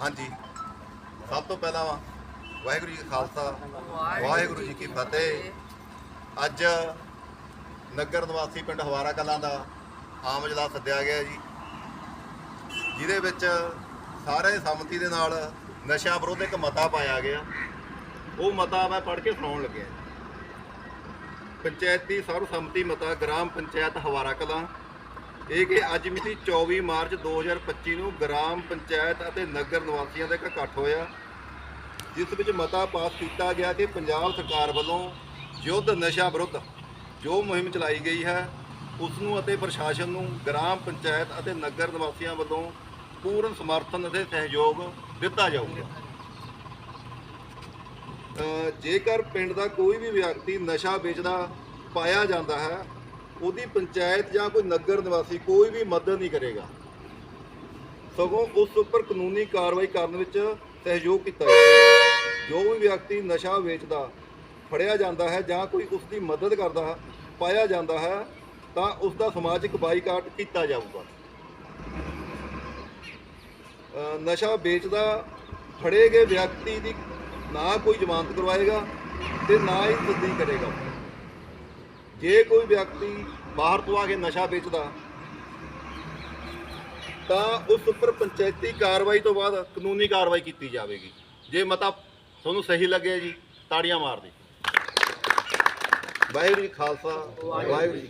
ਹਾਂਜੀ। ਸਭ ਤੋਂ ਪਹਿਲਾਂ ਵਾ, ਵਾਹਿਗੁਰੂ ਜੀ ਕਾ ਖਾਲਸਾ, ਵਾਹਿਗੁਰੂ ਜੀ ਕੀ ਫਤਿਹ। ਅੱਜ ਨਗਰ ਨਿਵਾਸੀ ਪਿੰਡ ਹਵਾਰਾ ਕਲਾਂ ਦਾ ਆਮ ਇਜਲਾਸ ਸੱਦਿਆ ਗਿਆ ਜੀ। ਜਿਹਦੇ ਵਿੱਚ ਸਾਰੇ ਸੰਮਤੀ ਦੇ ਨਾਲ ਨਸ਼ਾ ਵਿਰੋਧ ਇੱਕ ਮਤਾ ਪਾਇਆ ਗਿਆ। ਉਹ ਮਤਾ ਮੈਂ ਪੜ੍ਹ ਕੇ ਸੁਣਾਉਣ ਲੱਗਿਆ। ਪੰਚਾਇਤੀ ਸਰਵ ਸੰਮਤੀ ਮਤਾ ਗ੍ਰਾਮ ਪੰਚਾਇਤ ਹਵਾਰਾ ਕਲਾਂ ਇਹ ਕਿ ਅੱਜ ਮਿਤੀ 24 ਮਾਰਚ 2025 ਨੂੰ ਗ੍ਰਾਮ ਪੰਚਾਇਤ ਅਤੇ ਨਗਰ ਨਿਵਾਸੀਆਂ ਦਾ ਇੱਕ ਇਕੱਠ ਹੋਇਆ, ਜਿਸ ਵਿੱਚ ਮਤਾ ਪਾਸ ਕੀਤਾ ਗਿਆ ਕਿ ਪੰਜਾਬ ਸਰਕਾਰ ਵੱਲੋਂ ਯੁੱਧ ਨਸ਼ਾ ਵਿਰੁੱਧ ਜੋ ਮੁਹਿੰਮ ਚਲਾਈ ਗਈ ਹੈ, ਉਸ ਨੂੰ ਅਤੇ ਪ੍ਰਸ਼ਾਸਨ ਨੂੰ ਗ੍ਰਾਮ ਪੰਚਾਇਤ ਅਤੇ ਨਗਰ ਨਿਵਾਸੀਆਂ ਵੱਲੋਂ ਪੂਰਨ ਸਮਰਥਨ ਅਤੇ ਸਹਿਯੋਗ ਦਿੱਤਾ ਜਾਊਗਾ। ਜੇਕਰ ਪਿੰਡ ਦਾ ਕੋਈ ਵੀ ਵਿਅਕਤੀ ਨਸ਼ਾ ਵੇਚਦਾ, ਪਾਇਆ ਜਾਂਦਾ ਹੈ ਉਹਦੀ ਪੰਚਾਇਤ ਜਾਂ ਕੋਈ ਨਗਰ ਨਿਵਾਸੀ ਕੋਈ ਵੀ ਮਦਦ ਨਹੀਂ ਕਰੇਗਾ। ਸਗੋਂ ਉਸ ਉੱਪਰ ਕਾਨੂੰਨੀ ਕਾਰਵਾਈ ਕਰਨ ਵਿੱਚ ਸਹਿਯੋਗ ਕੀਤਾ ਜਾਵੇਗਾ ਜੋ ਵੀ ਵਿਅਕਤੀ ਨਸ਼ਾ ਵੇਚਦਾ ਫੜਿਆ ਜਾਂਦਾ ਹੈ ਜਾਂ ਕੋਈ ਉਸ ਦੀ ਮਦਦ ਕਰਦਾ ਹੈ, ਪਾਇਆ ਜਾਂਦਾ ਹੈ ਤਾਂ ਉਸ ਦਾ ਸਮਾਜਿਕ ਬਾਈਕਾਟ ਕੀਤਾ ਜਾਊਗਾ। ਨਸ਼ਾ ਵੇਚਦਾ ਫੜੇ ਗਏ ਵਿਅਕਤੀ ਦੀ ਨਾ ਕੋਈ ਜ਼ਮਾਨਤ ਕਰਵਾਏਗਾ ਤੇ ਨਾ ਹੀ ਤਸਦੀਕ ਕਰੇਗਾ। ਜੇ ਕੋਈ ਵਿਅਕਤੀ ਬਾਹਰ ਤੋਂ ਆ ਕੇ ਨਸ਼ਾ ਵੇਚਦਾ, ਤਾਂ ਉਸ ਉੱਪਰ ਪੰਚਾਇਤੀ ਕਾਰਵਾਈ ਤੋਂ ਬਾਅਦ ਕਾਨੂੰਨੀ ਕਾਰਵਾਈ ਕੀਤੀ ਜਾਵੇਗੀ। ਜੇ ਮਤਾ ਤੁਹਾਨੂੰ ਸਹੀ ਲੱਗਿਆ ਜੀ, ਤਾੜੀਆਂ ਮਾਰ ਦਿਓ ਵਾਹਿਗੁਰੂ ਜੀ ਖਾਲਸਾ, ਵਾਹਿਗੁਰੂ ਜੀ